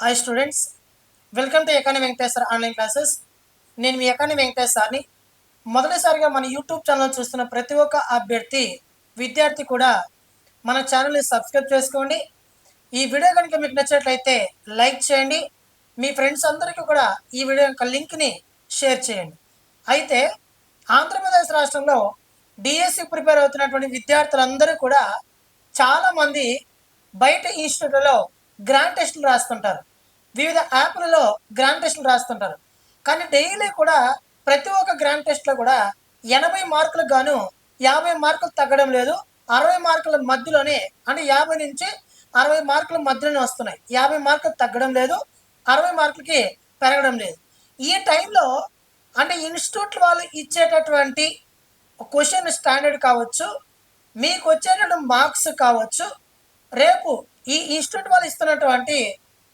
Hi students welcome to economy Venkateswara online classes నేను మీ economy వెంకటేశ్వర్ని మొదటిసారిగా మన యూట్యూబ్ ఛానల్ చూస్తున్న ప్రతి ఒక్క అభ్యర్థి విద్యార్థి కూడా మన ఛానల్ని సబ్స్క్రైబ్ చేసుకోండి. ఈ వీడియో కనుక మీకు నచ్చినట్లయితే లైక్ చేయండి. మీ ఫ్రెండ్స్ అందరికీ కూడా ఈ వీడియో యొక్క లింక్ని షేర్ చేయండి. అయితే ఆంధ్రప్రదేశ్ రాష్ట్రంలో డిఎస్సి ప్రిపేర్ అవుతున్నటువంటి విద్యార్థులందరూ కూడా చాలామంది బయట ఇన్స్టిట్యూట్లలో గ్రాండ్ టెస్టులు రాస్తుంటారు. వివిధ యాప్లలో గ్రాండ్ టెస్టులు రాస్తుంటారు. కానీ డైలీ కూడా ప్రతి ఒక్క గ్రాండ్ టెస్ట్లో కూడా ఎనభై మార్కులకు గాను యాభై మార్కులు తగ్గడం లేదు. అరవై మార్కుల మధ్యలోనే అంటే యాభై నుంచి అరవై మార్కుల మధ్యలోనే వస్తున్నాయి. యాభై మార్కులు తగ్గడం లేదు. అరవై మార్కులకి పెరగడం లేదు. ఈ టైంలో అంటే ఇన్స్టిట్యూట్ వాళ్ళు ఇచ్చేటటువంటి క్వశ్చన్ స్టాండర్డ్ కావచ్చు మీకు వచ్చేటటువంటి మార్క్స్ కావచ్చు రేపు ఈ ఇన్స్టిట్యూట్ వాళ్ళు ఇస్తున్నటువంటి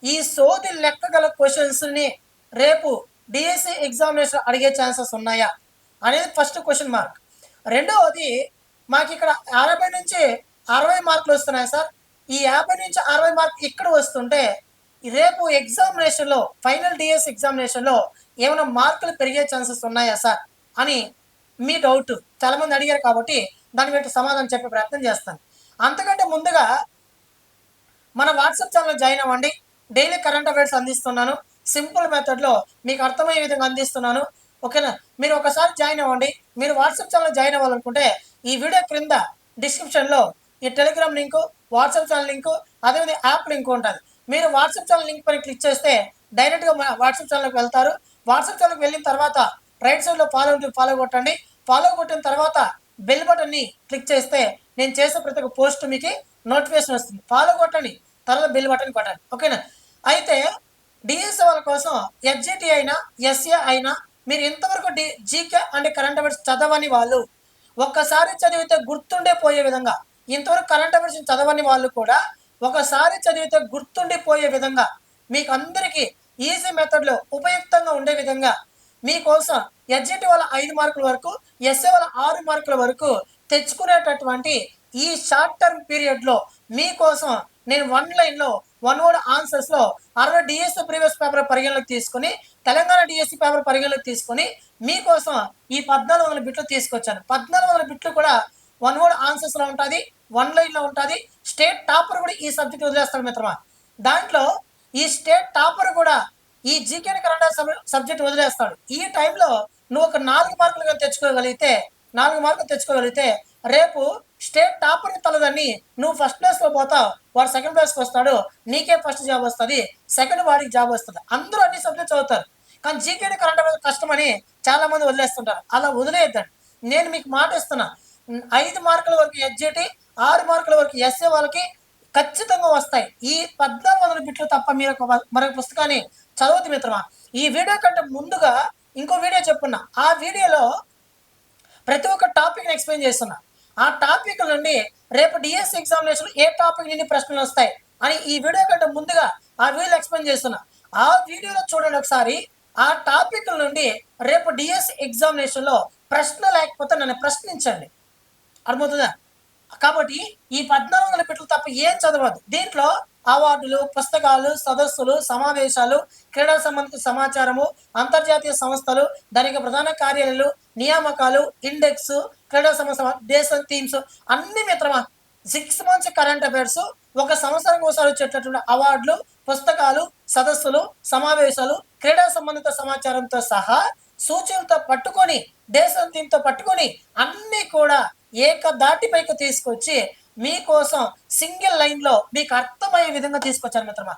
ఈ సోది లెక్క గల క్వశ్చన్స్ని రేపు డిఎస్సి ఎగ్జామినేషన్ అడిగే ఛాన్సెస్ ఉన్నాయా? అనేది ఫస్ట్ క్వశ్చన్ మార్క్ రెండవది మాకు ఇక్కడ అరవై నుంచి అరవై మార్కులు వస్తున్నాయి సార్. ఈ యాభై నుంచి అరవై మార్క్ ఇక్కడ వస్తుంటే రేపు ఎగ్జామినేషన్లో ఫైనల్ డిఎస్ ఎగ్జామినేషన్లో ఏమైనా మార్కులు పెరిగే ఛాన్సెస్ ఉన్నాయా సార్? అని మీ డౌట్ చాలామంది అడిగారు కాబట్టి దాని మీద సమాధానం చెప్పే ప్రయత్నం చేస్తాను. అంతకంటే ముందుగా మన వాట్సాప్ ఛానల్ జాయిన్ అవ్వండి. డైలీ కరెంట్ అఫైర్స్ అందిస్తున్నాను. సింపుల్ మెథడ్లో మీకు అర్థమయ్యే విధంగా అందిస్తున్నాను. ఓకేనా? మీరు ఒకసారి జాయిన్ అవ్వండి. మీరు వాట్సాప్ ఛానల్ జాయిన్ అవ్వాలనుకుంటే ఈ వీడియో క్రింద డిస్క్రిప్షన్లో ఈ Telegram link WhatsApp channel link అదేవిధంగా యాప్ లింక్ ఉంటుంది. మీరు వాట్సాప్ ఛానల్ లింక్ పైన క్లిక్ చేస్తే డైరెక్ట్గా వాట్సాప్ ఛానల్కి వెళ్తారు. వాట్సాప్ ఛానల్కి వెళ్ళిన తర్వాత రైట్ సైడ్లో ఫాలో ఫాలో కొట్టండి. ఫాలో కొట్టిన తర్వాత బెల్ బటన్ని క్లిక్ చేస్తే నేను చేసే ప్రతి ఒక్క పోస్ట్ మీకు నోటిఫికేషన్ వస్తుంది. ఫాలో కొట్టండి. తర్వాత బిల్ బటన్ కొట్టండి ఓకేనా? అయితే డిఎస్ వాళ్ళ కోసం ఎఫ్జిటి అయినా ఎస్ఏ అయినా మీరు ఇంతవరకు డి జీకే అంటే కరెంట్ అఫైర్స్ చదవని వాళ్ళు ఒక్కసారి చదివితే గుర్తుండే పోయే విధంగా ఇంతవరకు కరెంట్ అఫైర్స్ చదవని వాళ్ళు కూడా ఒకసారి చదివితే గుర్తుండిపోయే విధంగా మీకు అందరికీ ఈజీ మెథడ్లో ఉపయుక్తంగా ఉండే విధంగా మీకోసం ఎడ్జిటి వాళ్ళ ఐదు మార్కుల వరకు ఎస్ఏ వాళ్ళ ఆరు మార్కుల వరకు తెచ్చుకునేటటువంటి ఈ షార్ట్ టర్మ్ పీరియడ్లో మీకోసం నేను వన్ లైన్లో వన్ వర్డ్ ఆన్సర్స్లో అరవై డిఎస్సి ప్రీవియస్ పేపర్ పరిగణలోకి తీసుకుని తెలంగాణ డిఎస్సి పేపర్ పరిగణలోకి తీసుకుని మీకోసం ఈ పద్నాలుగు వందల బిట్లు తీసుకొచ్చాను. పద్నాలుగు వందల బిట్లు కూడా వన్ వర్డ్ ఆన్సర్స్లో ఉంటుంది వన్ లైన్లో ఉంటుంది. స్టేట్ టాపర్ కూడా ఈ సబ్జెక్ట్ వదిలేస్తాడు మిత్రమా? దాంట్లో ఈ స్టేట్ టాపర్ కూడా ఈ జీకే కన్నడ సబ్జెక్ట్ వదిలేస్తాడు. ఈ టైంలో నువ్వు ఒక నాలుగు మార్కులు తెచ్చుకోగలిగితే నాలుగు మార్కులు తెచ్చుకోగలిగితే రేపు స్టేట్ టాపర్ తలదని నువ్వు ఫస్ట్ ప్లేస్లో పోతావు వాడు సెకండ్ ప్లేస్కి వస్తాడు నీకే ఫస్ట్ జాబ్ వస్తుంది సెకండ్ వాడికి జాబ్ వస్తుంది. అందరూ అన్ని సబ్జెక్ట్స్ చదువుతారు. కానీ జీకేడి కరెంట్ కష్టమని చాలా మంది వదిలేస్తుంటారు. అలా వదిలేయద్దండి. నేను మీకు మాట ఇస్తున్నా. ఐదు మార్కుల వరకు ఎస్జేటి ఆరు మార్కుల వరకు ఎస్ఏ వాళ్ళకి ఖచ్చితంగా వస్తాయి. ఈ పద్నాలుగు వందల బిట్లు తప్ప మీరు మరొక పుస్తకాన్ని చదవద్దు మిత్రమా? ఈ వీడియో కంటే ముందుగా ఇంకో వీడియో చెప్పున్నా. ఆ వీడియోలో ప్రతి ఒక్క టాపిక్ని ఎక్స్ప్లెయిన్ చేస్తున్నా. ఆ టాపిక్ నుండి రేపు డిఎస్ ఎగ్జామినేషన్ ఏ టాపిక్ నుండి ప్రశ్నలు వస్తాయి అని ఈ వీడియో కంటే ముందుగా ఆ వీడియో ఎక్స్ప్లెయిన్ చేస్తున్నా. ఆ వీడియోలో చూడండి ఒకసారి ఆ టాపిక్ నుండి రేపు డిఎస్ ఎగ్జామినేషన్లో ప్రశ్న లేకపోతే నన్ను ప్రశ్నించండి. అర్థమవుతుందా? కాబట్టి ఈ పద్నాలుగు వందల పెట్లు తప్ప ఏం చదవద్దు. దీంట్లో అవార్డులు పుస్తకాలు సదస్సులు సమావేశాలు క్రీడా సంబంధిత సమాచారము అంతర్జాతీయ సంస్థలు దానికి ప్రధాన కార్యాలయాలు నియామకాలు ఇండెక్స్ క్రీడా సంస్థ దేశం థీమ్స్ అన్ని మిత్రమా సిక్స్ మంత్స్ కరెంట్ అఫైర్స్ ఒక సంవత్సరం ఒకసారి వచ్చేటటువంటి అవార్డులు పుస్తకాలు సదస్సులు సమావేశాలు క్రీడా సంబంధిత సమాచారంతో సహా సూచనలతో పట్టుకొని దేశం థీమ్తో పట్టుకొని అన్నీ కూడా ఏక దాటిపైకి తీసుకొచ్చి మీకోసం సింగిల్ లైన్లో మీకు అర్థమయ్యే విధంగా తీసుకొచ్చాను మిత్రమా.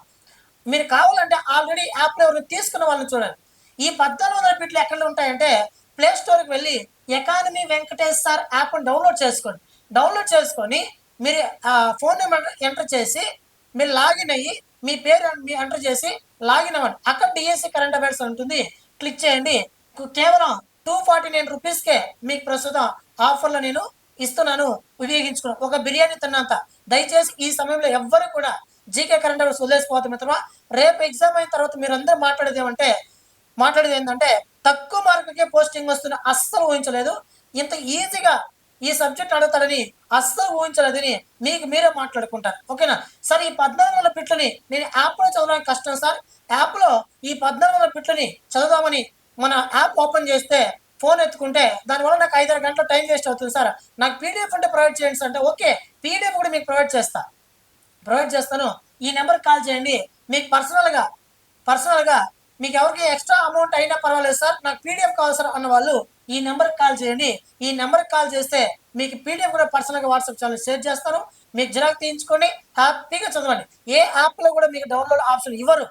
మీరు కావాలంటే ఆల్రెడీ యాప్లో ఎవరిని తీసుకున్న వాళ్ళని చూడండి. ఈ పద్నాలుగు వందల బిట్లు ఎక్కడ ఉంటాయంటే ప్లే స్టోర్కి వెళ్ళి ఎకానమీ వెంకటేష్ సార్ యాప్ని డౌన్లోడ్ చేసుకోండి డౌన్లోడ్ చేసుకొని మీరు ఫోన్ నెంబర్ ఎంటర్ చేసి మీరు లాగిన్ అయ్యి మీ పేరు మీ ఎంటర్ చేసి లాగిన్ అవ్వండి. అక్కడ డిఎస్సి కరెంట్ అఫైర్స్ ఉంటుంది. క్లిక్ చేయండి. కేవలం టూ ఫార్టీ నైన్ రూపీస్కే మీకు ప్రస్తుతం ఆఫర్లో నేను ఇస్తున్నాను ఉపయోగించుకున్నాను. ఒక బిర్యానీ తిన్నంత దయచేసి ఈ సమయంలో ఎవ్వరు కూడా జీకే కరెంట్ అఫైర్స్ వదిలేసిపోతాం మిత్రమా. రేపు ఎగ్జామ్ అయిన తర్వాత మీరు అందరూ మాట్లాడేది ఏమంటే మాట్లాడేది ఏంటంటే తక్కువ మార్కులకే పోస్టింగ్ వస్తున్న అస్సలు ఊహించలేదు. ఇంత ఈజీగా ఈ సబ్జెక్ట్ అడుగుతాడని అస్సలు ఊహించలేదని మీకు మీరే మాట్లాడుకుంటారు. ఓకేనా? సార్ ఈ పద్నాలుగు వందల పిట్లని నేను యాప్లో చదవడానికి కష్టం సార్. యాప్లో ఈ పద్నాలుగు వందల పిట్లని చదువుదామని మన యాప్ ఓపెన్ చేస్తే ఫోన్ ఎత్తుకుంటే దానివల్ల నాకు ఐదారు గంటల టైం వేస్ట్ అవుతుంది సార్. నాకు పీడిఎఫ్ ఉంటే ప్రొవైడ్ చేయండి సార్ అంటే ఓకే పీడిఎఫ్ కూడా మీకు ప్రొవైడ్ చేస్తా. ప్రొవైడ్ చేస్తాను. ఈ నెంబర్కి కాల్ చేయండి. మీకు పర్సనల్గా పర్సనల్గా మీకు ఎవరికి ఎక్స్ట్రా అమౌంట్ అయినా పర్వాలేదు సార్. నాకు పీడిఎఫ్ కావాలి సార్ అన్న వాళ్ళు ఈ నెంబర్కి కాల్ చేయండి. ఈ నెంబర్కి కాల్ చేస్తే మీకు పీడిఎఫ్ కూడా పర్సనల్గా వాట్సాప్ ఛానల్ షేర్ చేస్తాను. మీకు జిరాక్ తీయించుకొని హ్యాపీగా చదవండి. ఏ యాప్లో కూడా మీకు డౌన్లోడ్ ఆప్షన్ ఇవ్వరు.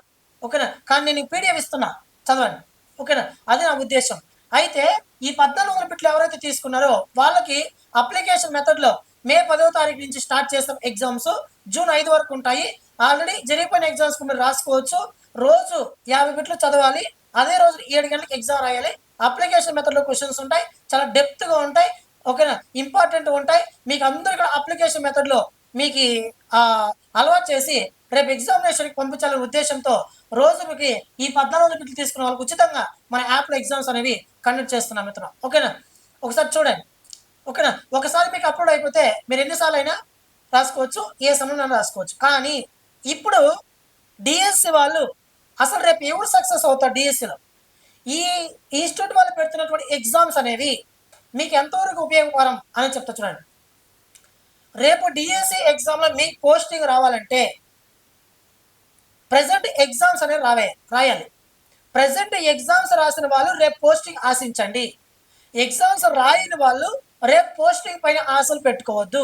ఓకేనా? కానీ నేను పీడిఎఫ్ ఇస్తున్నా. చదవండి. ఓకేనా? అది నా ఉద్దేశం. అయితే ఈ పద్నాలుగు వందల బిట్లు ఎవరైతే తీసుకున్నారో వాళ్ళకి అప్లికేషన్ మెథడ్లో మే పదవ తారీఖు నుంచి స్టార్ట్ చేస్తాం ఎగ్జామ్స్. జూన్ ఐదు వరకు ఉంటాయి. ఆల్రెడీ జరిగిపోయిన ఎగ్జామ్స్ మీరు రాసుకోవచ్చు. రోజు యాభై బిట్లు చదవాలి. అదే రోజు ఏడు గంటలకు ఎగ్జామ్ రాయాలి. అప్లికేషన్ మెథడ్లో క్వశ్చన్స్ ఉంటాయి. చాలా డెప్త్గా ఉంటాయి. ఓకేనా? ఇంపార్టెంట్ ఉంటాయి. మీకు అందరు కూడా అప్లికేషన్ మెథడ్లో మీకు అలవాటు చేసి రేపు ఎగ్జామినేషన్కి పంపించాలనే ఉద్దేశంతో రోజుకి ఈ పద్నాలుగు వందల బిట్లు తీసుకున్న వాళ్ళకి ఉచితంగా మన యాప్లో ఎగ్జామ్స్ అనేవి కండక్ట్ చేస్తున్నాం మిత్రం ఓకేనా? ఒకసారి చూడండి. ఓకేనా? ఒకసారి మీకు అప్లోడ్ అయిపోతే మీరు ఎన్నిసార్లు అయినా రాసుకోవచ్చు ఏ సమయంలో రాసుకోవచ్చు. కానీ ఇప్పుడు డిఎస్సి వాళ్ళు అసలు రేపు ఎవరు సక్సెస్ అవుతారు డిఎస్సిలో ఈ ఇన్స్టిట్యూట్ వాళ్ళు పెడుతున్నటువంటి ఎగ్జామ్స్ అనేవి మీకు ఎంతవరకు ఉపయోగకరం అని చెప్తా చూడండి. రేపు డిఎస్సి ఎగ్జామ్లో మీకు పోస్టింగ్ రావాలంటే ప్రజెంట్ ఎగ్జామ్స్ అనేవి రావే రాయాలి. ప్రజెంట్ ఎగ్జామ్స్ రాసిన వాళ్ళు రేపు పోస్టింగ్ ఆశించండి. ఎగ్జామ్స్ రాయని వాళ్ళు రేపు పోస్టింగ్ పైన ఆశలు పెట్టుకోవద్దు.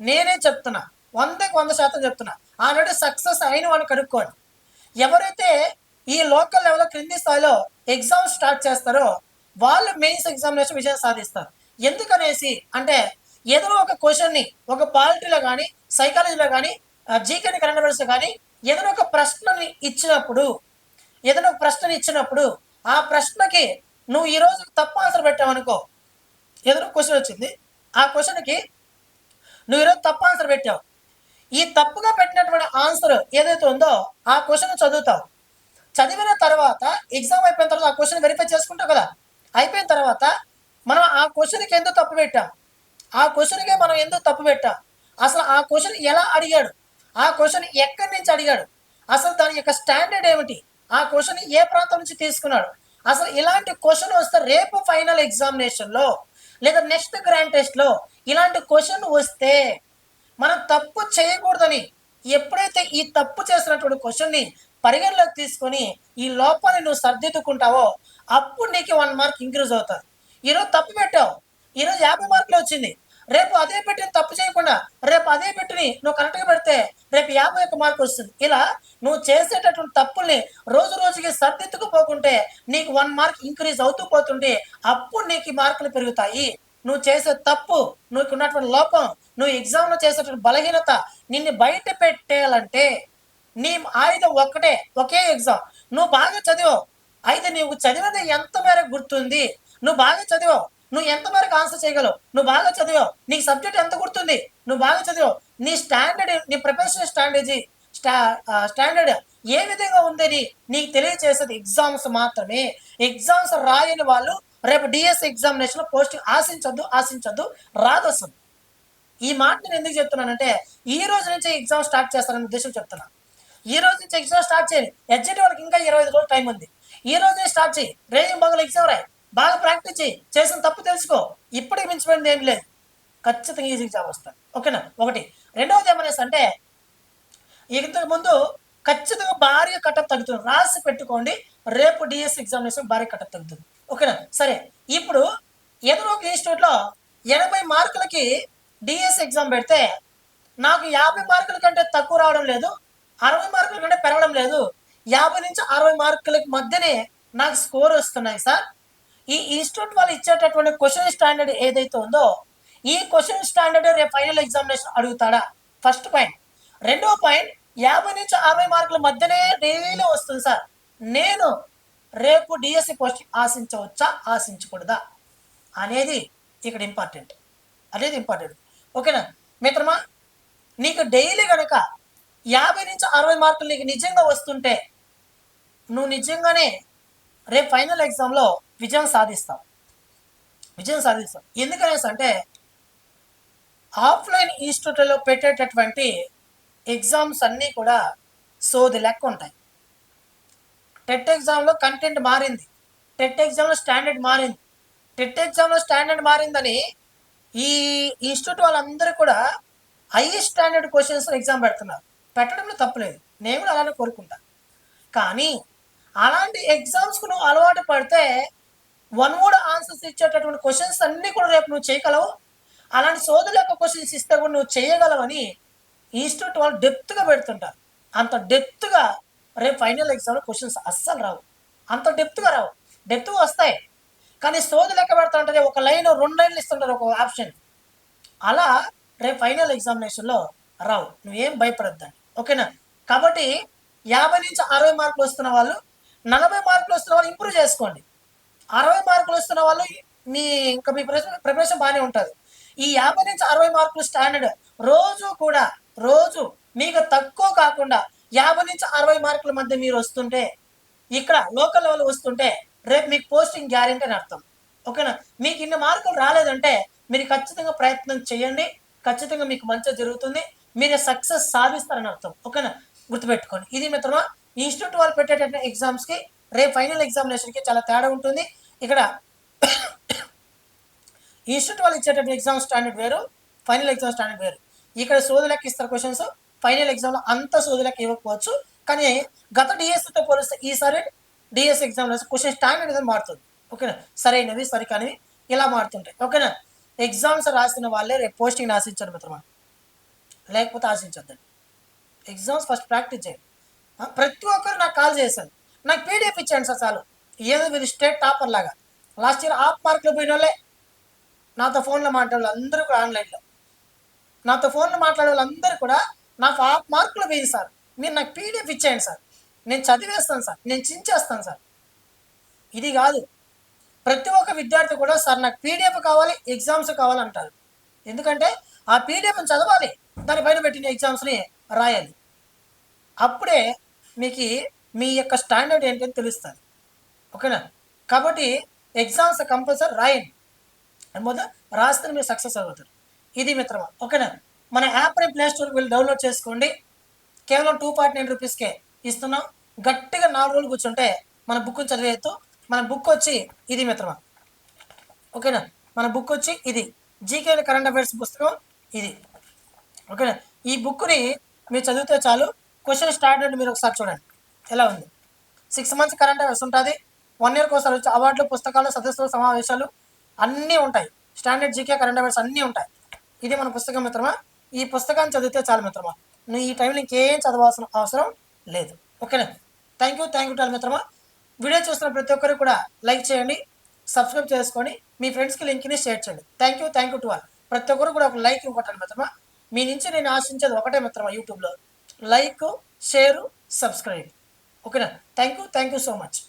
నేనే చెప్తున్నా. వందకి వంద శాతం చెప్తున్నా. ఆల్రెడీ సక్సెస్ అయిన వాళ్ళు కనుక్కోండి. ఎవరైతే ఈ లోకల్ లెవెల్లో క్రింది స్థాయిలో ఎగ్జామ్ స్టార్ట్ చేస్తారో వాళ్ళు మెయిన్స్ ఎగ్జామినేషన్ విజయం సాధిస్తారు. ఎందుకనేసి అంటే ఏదో ఒక క్వశ్చన్ని ఒక పాలిటీలో కానీ సైకాలజీలో కానీ జీకే కరెంట్ అఫైర్స్ కానీ ఏదైనా ఒక ప్రశ్నని ఇచ్చినప్పుడు ఏదైనా ఒక ప్రశ్నని ఇచ్చినప్పుడు ఆ ప్రశ్నకి నువ్వు ఈ రోజు తప్పు ఆన్సర్ పెట్టావనుకో ఏదైనా క్వశ్చన్ వచ్చింది ఆ క్వశ్చన్కి నువ్వు ఈరోజు తప్పు ఆన్సర్ పెట్టావు. ఈ తప్పుగా పెట్టినటువంటి ఆన్సర్ ఏదైతే ఉందో ఆ క్వశ్చన్ చదువుతావు. చదివిన తర్వాత ఎగ్జామ్ అయిపోయిన తర్వాత ఆ క్వశ్చన్ వెరిఫై చేసుకుంటావు కదా. అయిపోయిన తర్వాత మనం ఆ క్వశ్చన్కి ఎందుకు తప్పు పెట్టాం? ఆ క్వశ్చన్కే మనం ఎందుకు తప్పు పెట్టాం? అసలు ఆ క్వశ్చన్ ఎలా అడిగాడు? ఆ క్వశ్చన్ ఎక్కడి నుంచి అడిగాడు? అసలు దాని యొక్క స్టాండర్డ్ ఏమిటి? ఆ క్వశ్చన్ ఏ ప్రాంతం నుంచి తీసుకున్నాడు? అసలు ఇలాంటి క్వశ్చన్ వస్తే రేపు ఫైనల్ ఎగ్జామినేషన్లో లేదా నెక్స్ట్ గ్రాండ్ టెస్ట్లో ఇలాంటి క్వశ్చన్ వస్తే మనం తప్పు చేయకూడదని ఎప్పుడైతే ఈ తప్పు చేసినటువంటి క్వశ్చన్ని పరిగణలోకి తీసుకొని ఈ లోపాన్ని నువ్వు సర్దిద్దుకుంటావో అప్పుడు నీకు వన్ మార్క్ ఇంక్రీజ్ అవుతుంది. ఈరోజు తప్పు పెట్టావు. ఈరోజు యాభై మార్కులు వచ్చింది. రేపు అదే పెట్టిన తప్పు చేయకుండా రేపు అదే పెట్టిని నువ్వు కరెక్ట్గా పెడితే రేపు యాభై ఒక్క మార్కు వస్తుంది. ఇలా నువ్వు చేసేటటువంటి తప్పుల్ని రోజు రోజుకి సర్దిద్దుకుపోకుంటే నీకు వన్ మార్క్ ఇంక్రీజ్ అవుతూ పోతుంటే అప్పుడు నీకు మార్కులు పెరుగుతాయి. నువ్వు చేసే తప్పు నువ్వు ఉన్నటువంటి లోపం నువ్వు ఎగ్జామ్లో చేసేటువంటి బలహీనత నిన్ను బయట పెట్టేయాలంటే నీ ఆయుధం ఒక్కటే ఒకే ఎగ్జామ్ నువ్వు బాగా చదివావు. అయితే నీవు చదివినది ఎంత మేరకు గుర్తుంది? నువ్వు బాగా చదివావు. నువ్వు ఎంత ఆన్సర్ చేయగలవు? నువ్వు బాగా చదివావు. నీకు సబ్జెక్ట్ ఎంత గుర్తుంది? నువ్వు బాగా చదివావు. నీ స్టాండర్డ్ నీ ప్రొఫెషనల్ స్ట్రాటజీ స్టా స్టాండర్డ్ ఏ విధంగా ఉందని నీకు తెలియజేసేది ఎగ్జామ్స్ మాత్రమే. ఎగ్జామ్స్ రాయని వాళ్ళు రేపు డిఎస్ ఎగ్జామినేషన్లో పోస్టింగ్ ఆశించొద్దు ఆశించొద్దు రాదు అసలు ఈ మాట నేను ఎందుకు చెప్తున్నానంటే ఈ రోజు నుంచి ఎగ్జామ్ స్టార్ట్ చేస్తానని ఉద్దేశం చెప్తున్నా. ఈ రోజు నుంచి ఎగ్జామ్ స్టార్ట్ చేయండి. ఎడ్జిట్ వాళ్ళకి ఇంకా ఇరవై ఐదు రోజులు టైం ఉంది. ఈ రోజే స్టార్ట్ చేయి. రేజింగ్ బాగులు ఎగ్జామ్ రాయి. బాగా ప్రాక్టీస్ చేయి. చేసిన తప్పు తెలుసుకో. ఇప్పటికి మించిపోయింది ఏం లేదు. ఖచ్చితంగా ఈజీ ఎగ్జామ్ వస్తుంది. ఓకేనా? ఒకటి. రెండవది ఏమనేసి అంటే ఇంతకు ముందు ఖచ్చితంగా భారీ కట్టప్ తగ్గుతుంది. రాసి పెట్టుకోండి. రేపు డిఎస్ ఎగ్జామినేషన్ భారీ కట్టప్ తగ్గుతుంది. ఓకేనా? సరే. ఇప్పుడు ఏదో ఒక ఇన్స్టిట్యూట్లో ఎనభై మార్కులకి డిఎస్ ఎగ్జామ్ పెడితే నాకు యాభై మార్కుల కంటే తక్కువ రావడం లేదు. అరవై మార్కుల కంటే పెరగడం లేదు. యాభై నుంచి అరవై మార్కులకి మధ్యనే నాకు స్కోర్ వస్తున్నాయి సార్. ఈ ఇన్స్టిట్యూట్ వాళ్ళు ఇచ్చేటటువంటి క్వశ్చన్ స్టాండర్డ్ ఏదైతే ఉందో ఈ క్వశ్చన్ స్టాండర్డ్ రేపు ఫైనల్ ఎగ్జామినేషన్ అడుగుతాడా? First point. రెండో పాయింట్ యాభై నుంచి అరవై మార్కుల మధ్యనే డైలీ వస్తుంది సార్. నేను రేపు డిఎస్సి పోస్ట్ ఆశించవచ్చా? ఆశించకూడదా? అనేది ఇక్కడ ఇంపార్టెంట్ అనేది ఇంపార్టెంట్ ఓకేనా? మిత్రమా నీకు డైలీ కనుక యాభై నుంచి అరవై మార్కులు నీకు నిజంగా వస్తుంటే నువ్వు నిజంగానే రేపు ఫైనల్ ఎగ్జామ్లో విజయం సాధిస్తాం. విజయం సాధిస్తాం. ఎందుకనేసి అంటే ఆఫ్లైన్ ఇన్స్టిట్యూట్లో పెట్టేటటువంటి ఎగ్జామ్స్ అన్నీ కూడా సోది లెక్క ఉంటాయి. టెట్ ఎగ్జామ్లో కంటెంట్ మారింది. టెట్ ఎగ్జామ్లో స్టాండర్డ్ మారింది. టెట్ ఎగ్జామ్లో స్టాండర్డ్ మారిందని ఈ ఇన్స్టిట్యూట్ వాళ్ళందరూ కూడా హై స్టాండర్డ్ క్వశ్చన్స్ ఎగ్జామ్ పెడుతున్నారు. పెట్టడంలో తప్పులేదు నేను కూడా అలానే కోరుకుంటా. కానీ అలాంటి ఎగ్జామ్స్కు నువ్వు అలవాటు పడితే వన్ వర్డ్ ఆన్సర్స్ ఇచ్చేటటువంటి క్వశ్చన్స్ అన్నీ కూడా రేపు నువ్వు చేయగలవు. అలాంటి సోదరుల యొక్క క్వశ్చన్స్ ఇస్తే కూడా నువ్వు చేయగలవని ఇన్స్టిట్యూట్ వాళ్ళు డెప్త్గా పెడుతుంటారు. అంత డెప్త్గా రేపు ఫైనల్ ఎగ్జామ్లో క్వశ్చన్స్ అస్సలు రావు. అంత డెప్త్గా రావు. డెప్త్గా వస్తాయి. కానీ సోది లెక్క పెడతా ఒక లైన్ రెండు లైన్లు ఇస్తుంటారు ఒక ఆప్షన్ అలా రేపు ఫైనల్ ఎగ్జామినేషన్లో రావు. నువ్వేం భయపడద్దండి. ఓకేనా? కాబట్టి యాభై నుంచి అరవై మార్కులు వస్తున్న వాళ్ళు నలభై మార్కులు వస్తున్న వాళ్ళు ఇంప్రూవ్ చేసుకోండి. అరవై మార్కులు వస్తున్న వాళ్ళు మీ ఇంకా మీ ప్రిపరేషన్ బాగానే ఉంటుంది. ఈ యాభై నుంచి అరవై మార్కులు స్టాండర్డ్ రోజు కూడా రోజు మీకు తక్కువ కాకుండా యాభై నుంచి అరవై మార్కుల మధ్య మీరు వస్తుంటే ఇక్కడ లోకల్ లెవెల్ వస్తుంటే రేపు మీకు పోస్టింగ్ గ్యారెంటీ అని అర్థం. ఓకేనా? మీకు ఇన్ని మార్కులు రాలేదంటే మీరు ఖచ్చితంగా ప్రయత్నం చేయండి. ఖచ్చితంగా మీకు మంచి జరుగుతుంది. మీరు సక్సెస్ సాధిస్తారని అర్థం. ఓకేనా? గుర్తుపెట్టుకోండి. ఇది మిత్రమా ఇన్స్టిట్యూట్ వాళ్ళు పెట్టేటటువంటి ఎగ్జామ్స్కి రేపు ఫైనల్ ఎగ్జామినేషన్కి చాలా తేడా ఉంటుంది. ఇక్కడ ఇన్స్టిట్యూట్ వాళ్ళు ఇచ్చేటటువంటి ఎగ్జామ్ స్టాండర్డ్ వేరు ఫైనల్ ఎగ్జామ్ స్టాండర్డ్ వేరు. ఇక్కడ సోదులకి ఇస్తారు క్వశ్చన్స్ ఫైనల్ ఎగ్జామ్లో అంత సోదులకి ఇవ్వకపోవచ్చు కానీ గత డిఎస్సితో పోలిస్తే ఈసారి డిఎస్ ఎగ్జామ్లో క్వశ్చన్ స్టాండర్డ్ అనేది మారుతుంది. ఓకేనా? సరైనవి సరికానివి ఇలా మారుతుంటాయి. ఓకేనా? ఎగ్జామ్స్ రాసిన వాళ్ళే రేపు పోస్టింగ్ ఆశించారు మిత్రమా? లేకపోతే ఆశించద్దండి. ఎగ్జామ్స్ ఫస్ట్ ప్రాక్టీస్ చేయండి. ప్రతి ఒక్కరు నాకు కాల్ చేశాను నాకు పీడిఎఫ్ ఇచ్చాను సార్ చాలు. ఏదో మీరు స్టేట్ టాపర్ లాగా. లాస్ట్ ఇయర్ హాఫ్ మార్కులు పోయిన వాళ్ళే నాతో ఫోన్లో మాట్లాడే అందరూ కూడా ఆన్లైన్లో. నాతో ఫోన్లో మాట్లాడే వాళ్ళందరూ కూడా నాకు హాఫ్ మార్కులు పోయింది సార్. మీరు నాకు పీడిఎఫ్ ఇచ్చేయండి సార్. నేను చదివేస్తాను సార్. నేను చించేస్తాను సార్. ఇది కాదు. ప్రతి ఒక్క విద్యార్థి కూడా సార్ నాకు పీడిఎఫ్ కావాలి ఎగ్జామ్స్ కావాలంటారు. ఎందుకంటే ఆ పీడిఎఫ్ని చదవాలి. దానిపైన పెట్టిన ఎగ్జామ్స్ని రాయాలి. అప్పుడే మీకు మీ యొక్క స్టాండర్డ్ ఏంటని తెలుస్తుంది. ఓకేనా? కాబట్టి ఎగ్జామ్స్ కంపల్సరీ రాయండి. మొదట రాస్తే మీరు సక్సెస్ అవుతారు. ఇది మిత్రమా ఓకేనా? మన యాప్ని ప్లే స్టోర్కి వెళ్ళి డౌన్లోడ్ చేసుకోండి. కేవలం టూ ఫార్టీ నైన్ రూపీస్కే ఇస్తున్నాం. గట్టిగా నాలుగు రోజులు కూర్చుంటే మన బుక్ చదివేయచ్చు మన బుక్ వచ్చి ఇది మిత్రమా ఓకేనా? మన బుక్ వచ్చి ఇది. జీకే కరెంట్ అఫైర్స్ పుస్తకం ఇది. ఓకేనా? ఈ బుక్ని మీరు చదివితే చాలు. క్వశ్చన్ స్టార్ట్ అంటే మీరు ఒకసారి చూడండి. ఎలా ఉంది? సిక్స్ మంత్స్ కరెంట్ అఫైర్స్ ఉంటుంది. వన్ ఇయర్కి ఒకసారి వచ్చే అవార్డులు పుస్తకాలు సదస్సులు సమావేశాలు అన్నీ ఉంటాయి. స్టాండర్డ్ జీకే కరెంట్ అఫైర్స్ అన్నీ ఉంటాయి. ఇది మన పుస్తకం మిత్రమా? ఈ పుస్తకాన్ని చదివితే చాలు మిత్రమా? నువ్వు ఈ టైంలో ఇంకేం చదవాల్సిన అవసరం లేదు. ఓకేనా thank you thank you to all మిత్రమా. వీడియో చూస్తున్న ప్రతి ఒక్కరు కూడా లైక్ చేయండి సబ్స్క్రైబ్ చేసుకొని మీ ఫ్రెండ్స్కి లింక్ని షేర్ చేయండి. Thank you thank you to all ప్రతి ఒక్కరు కూడా ఒక లైక్ ఇవ్వటండి మిత్రమా? మీ నుంచి నేను ఆశించేది ఒకటే మిత్రమా యూట్యూబ్లో లైక్ షేరు సబ్స్క్రైబ్ ఓకేనా thank you thank you so much